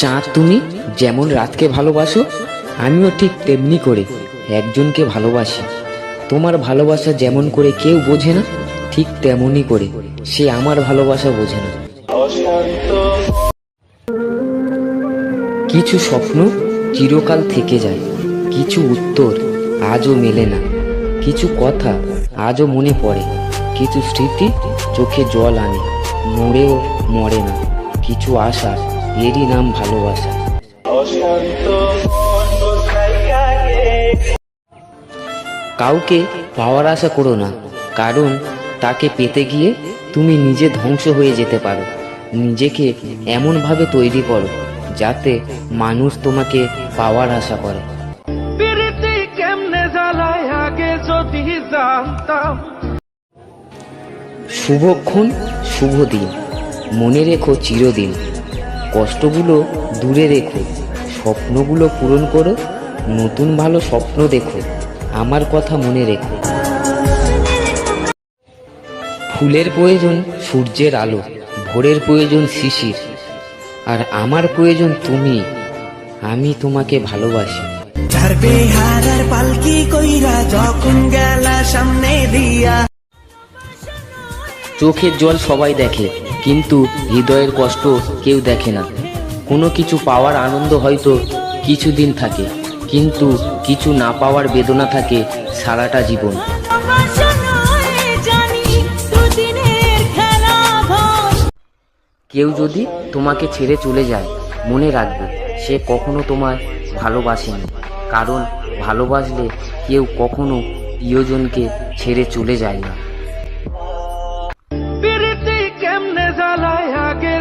চাঁদ তুমি যেমন রাতকে ভালোবাসো, আমিও ঠিক তেমনি করে একজনকে ভালোবাসি। তোমার ভালোবাসা যেমন করে কেউ বোঝে না, ঠিক তেমনই করে সে আমার ভালোবাসা বোঝে না। কিছু স্বপ্ন চিরকাল থেকে যায়, কিছু উত্তর আজও মেলে না, কিছু কথা আজও মনে পড়ে, কিছু স্মৃতি চোখে জল আনে, মরেও মরে না, কিছু আশা এরই নাম ভালোবাসা। কাউকে পাওয়ার আশা করো না কারণ তাকে পেতে গিয়ে তুমি নিজে ধ্বংস হয়ে যেতে পারো। নিজেকে এমনভাবে তৈরি করো যাতে মানুষ তোমাকে পাওয়ার আশা করে। শুভক্ষণ শুভ দিন। মনে রেখো চিরদিন। কষ্টগুলো দূরে রেখো স্বপ্নগুলো পূরণ করো নতুন ভালো স্বপ্ন দেখো আমার কথা মনে রেখো। ফুলের প্রয়োজন সূর্যের আলো ভোরের প্রয়োজন শিশির আর আমার প্রয়োজন তুমি আমি তোমাকে ভালোবাসি। চোখের জল সবাই দেখে কিন্তু হৃদয়ের কষ্ট কেউ দেখে না। কোনো কিছু পাওয়ার আনন্দ হয়তো কিছুদিন থাকে, কিন্তু কিছু না পাওয়ার বেদনা থাকে সারাটা জীবন। কেউ যদি তোমাকে ছেড়ে চলে যায়, মনে রাখবে সে কখনো তোমায় ভালোবাসেনি, কারণ ভালোবাসলে কেউ কখনো প্রিয়জনকে ছেড়ে চলে যায় না। জ্বালায় আগে